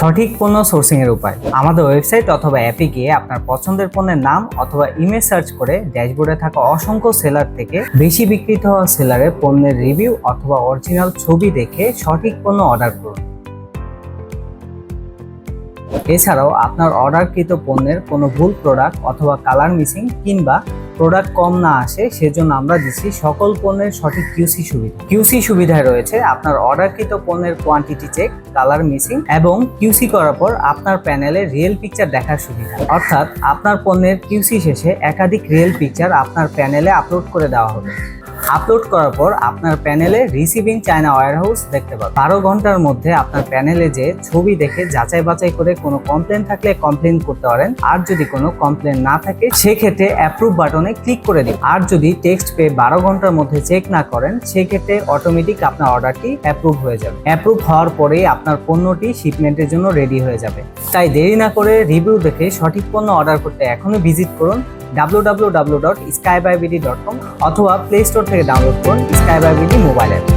সঠিক পণ্য সোর্সিং এর উপায়। আমাদের ওয়েবসাইট অথবা অ্যাপে গিয়ে আপনার পছন্দের পণ্যের নাম অথবা ইমেজ সার্চ করে ড্যাশবোর্ডে থাকা অসংখ্য সেলার থেকে বেশি বিক্রিত হওয়া সেলারের পণ্যের রিভিউ অথবা অরিজিনাল ছবি দেখে সঠিক পণ্য অর্ডার করুন। এছাড়াও আপনার অর্ডারকৃত পণ্যের কোনো ভুল প্রোডাক্ট অথবা কালার মিসিং কিংবা প্রোডাক্ট কম না আসে, সেজন্য আমরা দিচ্ছি সকল পণ্যের সঠিক কিউসি সুবিধা। কিউসি সুবিধায় রয়েছে আপনার অর্ডারকৃত পণ্যের কোয়ান্টিটি চেক কালার মিসিং এবং কিউসি করার পর আপনার প্যানেলে রিয়েল পিকচার দেখার সুবিধা। অর্থাৎ আপনার পণ্যের কিউসি শেষে একাধিক রিয়েল পিকচার আপনার প্যানেলে আপলোড করে দেওয়া হবে। আপলোড করার পর আপনার প্যানেলে রিসিভিং চায়না ওয়্যারহাউস দেখতে পাবেন। বারো ঘণ্টার মধ্যে আপনার প্যানেলে যে ছবি দেখে যাচাই বাছাই করে কোনো কমপ্লেন থাকলে কমপ্লেন করতে পারেন। আর যদি কোনো কমপ্লেন না থাকে, সেক্ষেত্রে অ্যাপ্রুভ বাটনে ক্লিক করে দিন। আর যদি টেক্সট পেয়ে বারো ঘণ্টার মধ্যে চেক না করেন, সেক্ষেত্রে অটোমেটিক আপনার অর্ডারটি অ্যাপ্রুভ হয়ে যাবে। অ্যাপ্রুভ হওয়ার পরেই আপনার পণ্যটি শিপমেন্টের জন্য রেডি হয়ে যাবে। তাই দেরি না করে রিভিউ দেখে সঠিক পণ্য অর্ডার করতে এখনই ভিজিট করুন। www.skybybd.com অথবা প্লে স্টোর থেকে ডাউনলোড করুন স্কাইবাইবিডি মোবাইল অ্যাপ